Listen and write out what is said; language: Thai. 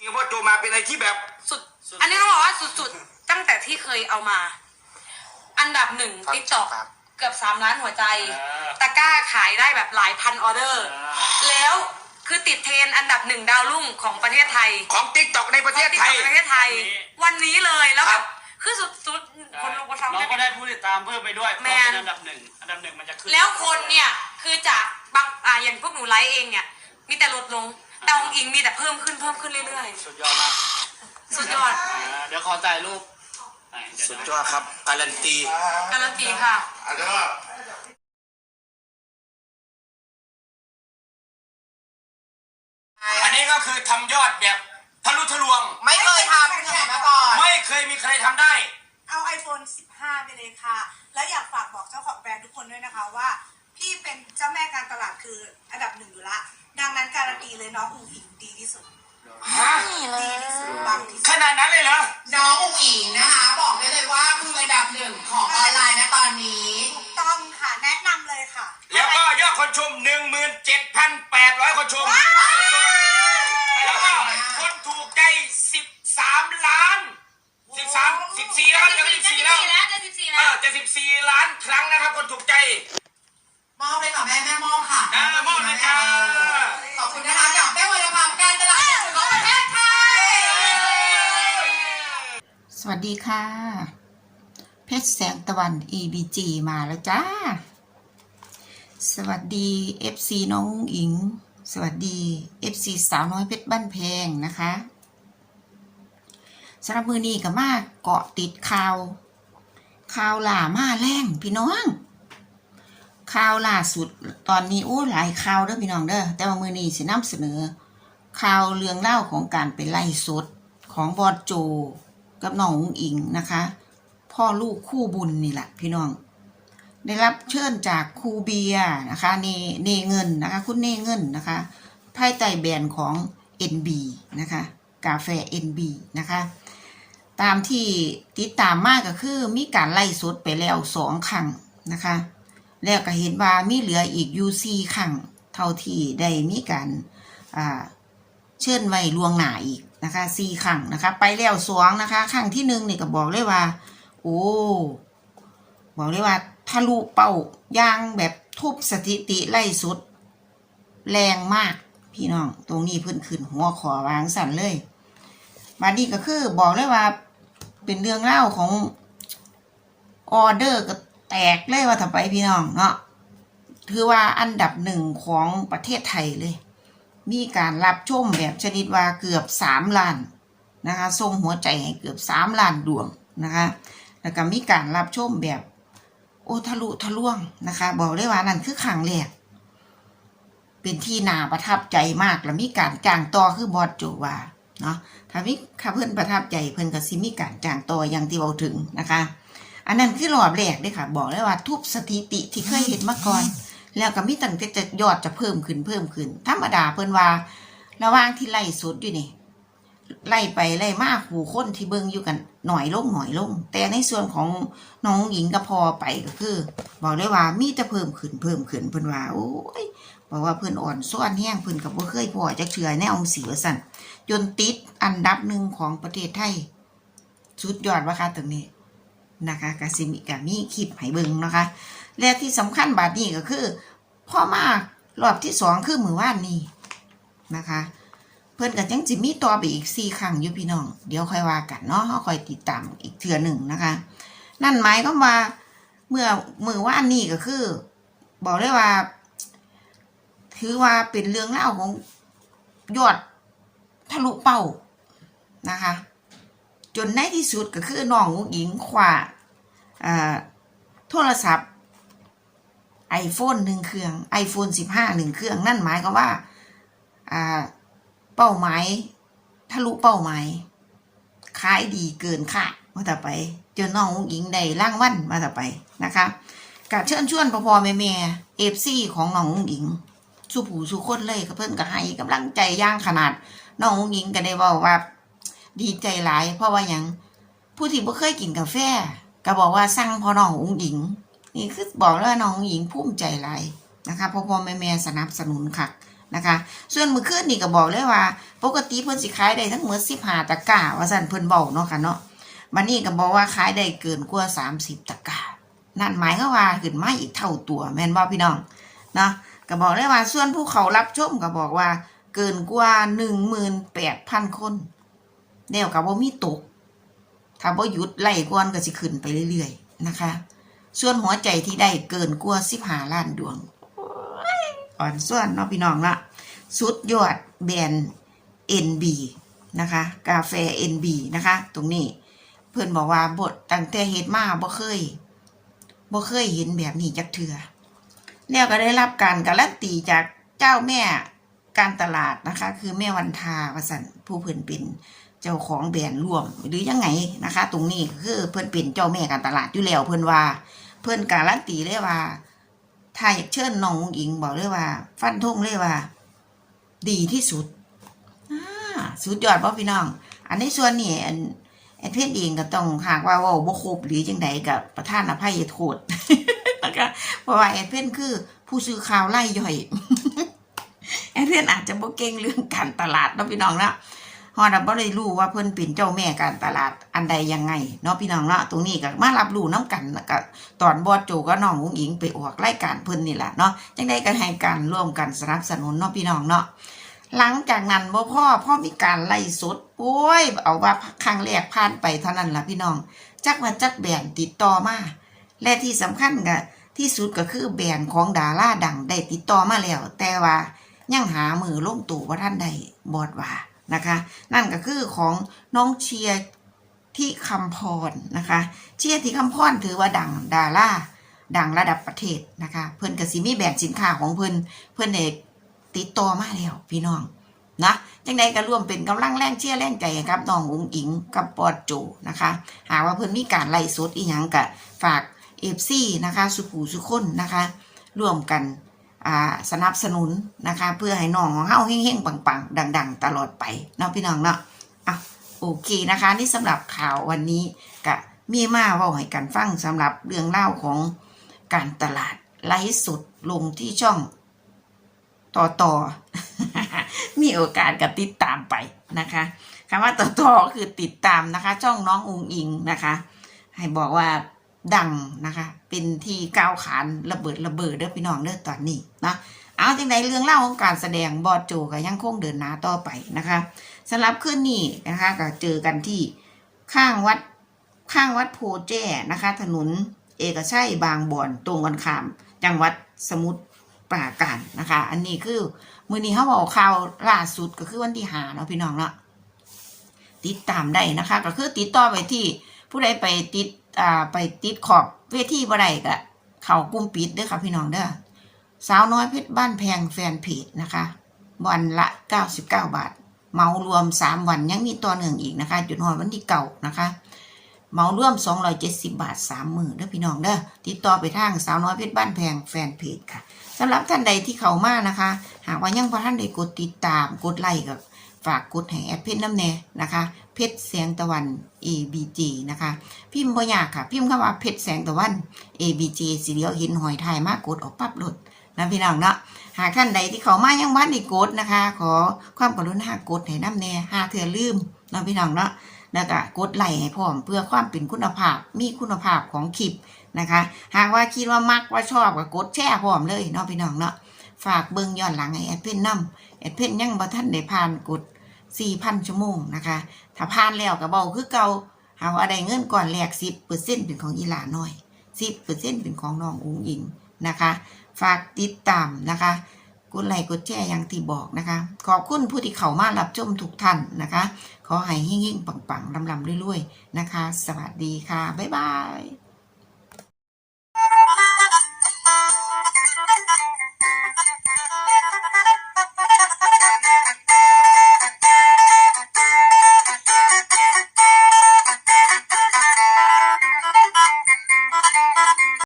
นี่พ่อโจมาเป็นอะไรที่แบบสุด อันนี้ต้องบอกว่าสุดๆ ตั้งแต่ที่เคยเอามา อันดับหนึ่งครับติ๊กต็อกครับ เกือบสามล้านหัวใจ อ่า ตะกร้าขายได้แบบหลายพันออเดอร์อ่าแล้วคือติดเทรนด์อันดับหนึ่งดาวรุ่งของประเทศไทย ของติ๊กต็อกในประเทศไทย ของ TikTok ในประเทศไทย วันนี้เลยแล้วคแบรับบ คือสุดๆ คนลงกระทำเราก็ได้ผู้ติดตามเพิ่มไปด้วยเพแมราะน เป็นอันดับหนึ่งอันดับหนึ่งมันจะขึ้นแล้วคนเนี่ยคือจากบางอ่าอย่างพวกหนูไลฟ์เองเนี่ย มีแต่ลดลง แต่องอิงมีแต่เพิ่มขึ้นเพิ่มขึ้นเรื่อยสุดยอดมากๆ สุดยอด อ่าเดี๋ยวขอถ่ายรูปอ่าเยวนะ สุดยอดครับ การันตี การันตีค่ะอันนี้ก็คือทำยอดแบบทะลุทะลวง ไม่เคยทำที่ไหนมาก่อน ไม่เคยมีใครทำได้ เอา iPhone 15 ไปเลยค่ะ แล้วอยากฝากบอกเจ้าของแบรนด์ทุกคนด้วยนะคะว่า เลยเหรอ น้องอุ๋งอิงนะคะ บอกได้เลยว่าคืออันดับหนึ่งของออนไลน์นะตอนนี้ ถูกต้องค่ะ แนะนำเลยค่ะแล้วก็ยอดคนชม 17,800 คนชม แล้วก็คนถูกใจ 13 ล้าน 13 14 แล้วครับจะ14 แล้วแล้วจะสิบสี่เอแล้วอจะ14 ล้านครั้งนะครับ คนถูกใจ สวัสดีค่ะ เพชรแสงตะวัน EBG มาแล้วจ้า สวัสดี FC น้องอิง สวัสดี FC สาวน้อยเพชรบ้านแพงนะคะสำหรับมือนี้ก็มาเกาะติดข่าวข่าวล่ามาแรงพี่น้องข่าวล่าสุดตอนนี้โอ้หลายข่าวเด้อพี่น้องเด้อแต่ว่ามือนี้สินำเสนอข่าวเรื่องเล่าของการไปไล่สดของบอดโจ กับน้ององอิงนะคะ พ่อลูกคู่บุญนี่แหละพี่น้อง ได้รับเชิญจากครูเบียนะคะเนเนเงินนะคะ คุณเนเงินนะคะภายใต้แบรนด์ของ NB นะคะกาแฟ NB นะคะ ตามที่ติดตามมากก็คือมีการไล่สดไปแล้วสองครั้งนะคะ แล้วก็เห็นว่ามีเหลืออีกยูซีครั้งเท่าที่ได้มีการเชิญไว้ลวงหน้าอีก นะคะสี่ครั้งนะคะ ไปแล้วสองนะคะครั้งที่หนึ่งนี่ก็บอกเลยว่า โอ้บอกเลยว่าทะลุเป้าย่างแบบทุบสถิติไล่สุด แรงมากพี่น้อง ตรงนี้เพิ่นขึ้นหัวขอวางสั่นเลยมาดีก็คือบอกเลยว่า เป็นเรื่องเล่าของออเดอร์ก็แตกเลยว่าทำไปพี่น้องเนาะถือว่าอันดับหนึ่งของประเทศไทยเลย มีการรับชมแบบชนิดว่าเกือบสามล้านนะคะส่งหัวใจให้เกือบสามล้านดวงนะคะแล้วก็มีการรับชมแบบโอทะลุทะลวงนะคะ บอกเลยว่านั่นคือครั้งแรกเป็นที่น่าประทับใจมากแล้วมีการจ้างต่อคือบอสโจว่าเนาะถ้ามีถ้าเพื่อนประทับใจเพื่อนก็สิมีการจ้างต่ออย่างที่เราถึงนะคะ อันนั้นคือรอบแรกเด้อค่ะ บอกเลยว่าทุบสถิติที่เคยเห็นมาก่อน แล้วก็มีตั้งแต่จะยอดจะเพิ่มขึ้นเพิ่มขึ้น ธรรมดาเพิ่นว่า ระหว่างที่ไล่สดอยู่นี่ไล่ไปไล่มาผู้คนที่เบิ่งอยู่กันหน่อยลงหน่อยลง แต่ในส่วนของน้องหญิงกับพอไปก็คือ บอกเลยว่ามีแต่เพิ่มขึ้นเพิ่มขึ้นเพิ่นว่าโอ้ยบอกว่าเพิ่นอ่อนซ้อนแห้งเพิ่นกับบ่เคยพอจักเชือแนวองศรีว่าสั่นจนติดอันดับหนึ่งของประเทศไทยสุดยอดว่าค่ะตรงนี้นะคะกาซิมิกามีคลิปให้เบิ่งนะคะ และที่สำคัญบาดนี้ก็คือพ่อมารอบที่สองคือมือว่านนี้นะคะ เพื่อนกันยังจิมีต่อไปอีกสี่ครั้งอยู่พี่น้อง เดี๋ยวค่อยว่ากันเนาะเราค่อยติดตามอีกเทือหนึ่งนะคะ นั่นหมายก็ว่าเมื่อมือว่านนี้ก็คือ บอกเลยว่า ถือว่าเป็นเรื่องเล่าของยอดทะลุเป้านะคะ จนในที่สุดก็คือน้องอุ๋งอิงขวาาโทรศัพท์ iPhone หนึ่งเครื่อง iPhone สิบห้าหนึ่งเครื่อง นั่นหมายก็ว่าอ่าเป้าหมายทะลุเป้าหมายขายดีเกินคาดมาต่อไปจอน้องอุ๋งอิงได้ร่างวันมาต่อไปนะคะกะเชิญชวนพ่อพ่อแม่แม่เอฟซีของน้องอุ๋งอิงสู้ผู้สู้คนเลยก็เพิ่นก็ให้กำลังใจย่างขนาด น้องอุ๋งอิงก็ได้ว่าว่า ดีใจหลาย เพราะว่าหยังผู้ที่บ่เคยกินกาแฟ ก็บอกว่าสั่งพอน้องอุ๋งอิง นี่คือบอกแล้วว่าน้องอุ๋งอิงภูมิใจหลายนะคะพ่อพ่อแม่แม่สนับสนุนค่ะนะคะ ส่วนมื้อคืนนี่ก็บอกเลยว่า ปกติเพิ่นสิขายได้ทั้งหมด15ตะกร้าว่าซั่นเพิ่นเว้าเนาะค่ะเนาะบัดนี้ก็บอกว่าขายได้เกินกว่า30ตะกร้านั่นหมายความว่าขึ้นมาอีกเท่าตัวแม่นบ่พี่น้องเนาะก็บอกเลยว่าส่วนผู้เขารับชมก็บอกว่า เกินกว่า18,000คนแล้วก็บ่มีตก ถ้าบ่หยุดไล่ก่อนก็สิขึ้นไปเรื่อยๆนะคะ ส่วนหัวใจที่ได้เกินกว่า15ล้านดวงอ่อนส่วนเนาะพี่น้องละสุดยอดแบรนด์ NB นะคะ กาแฟ NB นะคะ ตรงนี้ เพื่อนบอกว่าบทตั้งแต่เฮ็ดมาบ่เคยบ่เคยเห็นแบบนี้จักเทื่อแล้วก็ได้รับการการันตีจากเจ้าแม่การตลาดนะคะ คือแม่วันทาวสันผู้เพิ่นเป็น เจ้าของแบรนด์ร่วม หรือยังไงนะคะ ตรงนี้คือเพิ่อนเป็นเจ้าแม่การตลาดอยู่แล้วเพิ่อนว่า เพิ่อนการันตีเลยว่า ถ้าอยากเชิญน้องอิงบอกเลยว่า ฟันธงเลยว่า ดีที่สุดอ่าสุดยอดบ่พี่น้อง อันในส่วนนี้อันแอดเพนเองก็ต้องหากว่าว่าบ่ครบหรือจังใดกับประธานอภัยโทษนะคะเพราะว่าแอดเพนคือผู้ซื้อข่าวไล่ย่อยแอดเพนอาจจะบ่เก่งเรื่องการตลาดเนาะพี่น้องนะ อดบ่ได้รู้ว่าเพิ่นเป็นเจ้าแม่การตลาดอันใดยังไงเนาะพี่น้องเนาะตรงนี้ก็มารับรู้น้กันแล้วก็ตอนบอสโจก็น้องอุ๋งอิงไปออกรายการเพิ่นนี่แหละเนาะจังใดก็ให้การร่วมกันสนับสนุนเนาะพี่น้องเนาะหลังจากนั้นบ่พ่อพ่อมีการไล่สดโอ้ย เอาว่าครั้งแรกผ่านไปเท่านั้นล่ะพี่น้อง จักมาจักแบนติดต่อมาและที่สำคัญก็ที่สุดก็คือแบนของดาราดังได้ติดต่อมาแล้ว แต่ว่ายังหามือลงตู่ว่าท่านใดบอดว่า นะคะ นั่นก็คือของน้องเชียร์ที่คำพรนะคะ เชียร์ที่คำพรถือว่าดังดาราดังระดับประเทศนะคะ เพิ่อนก็สิมีแบรนด์สินค้าของเพิ่อนเพิ่อนเอกติดต่อมาแล้วพี่น้องนะจังใดก็ร่วมเป็นกำลังแรงเชียร์แรงใจให้กับน้องอุ๋งอิงกับปอดโจนะคะ หากว่าเพิ่อนมีการไล่สดอีหยังก็ฝากเอฟซีนะคะ สุขูสุคนนะคะ ร่วมกัน อ่าสนับสนุนนะคะ เพื่อให้น้องของเฮาเฮงๆปังๆ ดัง ๆ ตลอดไปเนาะพี่น้องเนาะอะโอเคนะคะ นี่สำหรับข่าววันนี้ก็มีมาเว่าให้กันฟังสำหรับเรื่องเล่าของการตลาดไลฟ์สดลงที่ช่องต่อต่อมีโอกาสก็ติดตามไปนะคะคำว่าต่อต่อคือติดตามนะคะ ช่องน้องอุงอิงนะคะ ให้บอกว่า ดังนะคะ เป็นที่ก้าวขานระเบิดระเบิดเด้อพี่น้องเด้อตอนนี้นะเอาจังใดเรื่องเล่าของการแสดงบอดโจก็ยังคงเดินหน้าต่อไปนะคะสำหรับคืนนี้นะคะก็เจอกันที่ข้างวัดข้างวัดโพแจ้นะคะ ถนนเอกชัยบางบ่อนตรงกันข้าม จังหวัดสมุทรปราการนะคะ อันนี้คือมือนี้เขาบอกข่าวล่าสุดก็คือวันที่หาเนาะพี่น้องเนาะติดตามได้นะคะ ก็คือติดต่อไปที่ผู้ใดไปติด อ่าไปติดขอบเวทีบ่ได้ก็เข้ากลุ่มปิดเด้อค่ะพี่น้องเด้อสาวน้อยเพชรบ้านแพงแฟนเพจนะคะวันละ 99 บาท เมารวม 3 วันยังมีตัวหนึ่งอีกนะคะ จุดหอดวันที่เก่านะคะ เมารวม 270 บาท 3 มือเด้อพี่น้องเด้อติดต่อไปทางสาวน้อยเพชรบ้านแพงแฟนเพจค่ะสำหรับท่านใดที่เขามานะคะ หากว่ายังพอท่านใดกดติดตามกดไลค์กับ ฝากกดให้แอดเพชรน้ำแน่นะคะ เพชรแสงตะวัน ABG นะคะ พิมพ์บ่ยากค่ะ พิมพ์คำว่าเพชรแสงตะวัน ABG สีเดียวเห็นหอยไทยมากกดออกปั๊บหลดนะพี่น้องเนาะหากท่านใดที่เขามายังบ้านอีกกดนะคะ ขอความกรุณากดให้น้ำแน่หาเถื่อลืมนะพี่น้องเนาะแล้วก็กดไลค์ให้พร้อมเพื่อความเป็นคุณภาพมีคุณภาพของคลิปนะคะ หากว่าคิดว่ามักว่าชอบก็กดแชร์พร้อมเลยเนาะพี่น้องเนาะฝากเบิ่งย้อนหลังให้แอดเพนนํ แอดเพนยังบ่ทันได้ผ่านกด4,000ชั่วโมงนะคะ ถ้าผ่านแล้วก็เบาคือเก่าหาว่าได้เงินก่อนแรก10%เป็นของอีหลาน้อย10%เป็นของน้องอุ๋งอิงนะคะ ฝากติดตามนะคะกดไลค์กดแชร์อย่างที่บอกนะคะ ขอบคุณผู้ที่เข้ามารับชมทุกท่านนะคะ ขอให้เฮงๆปังๆลำๆรวยๆนะคะ สวัสดีค่ะ บ๊ายบาย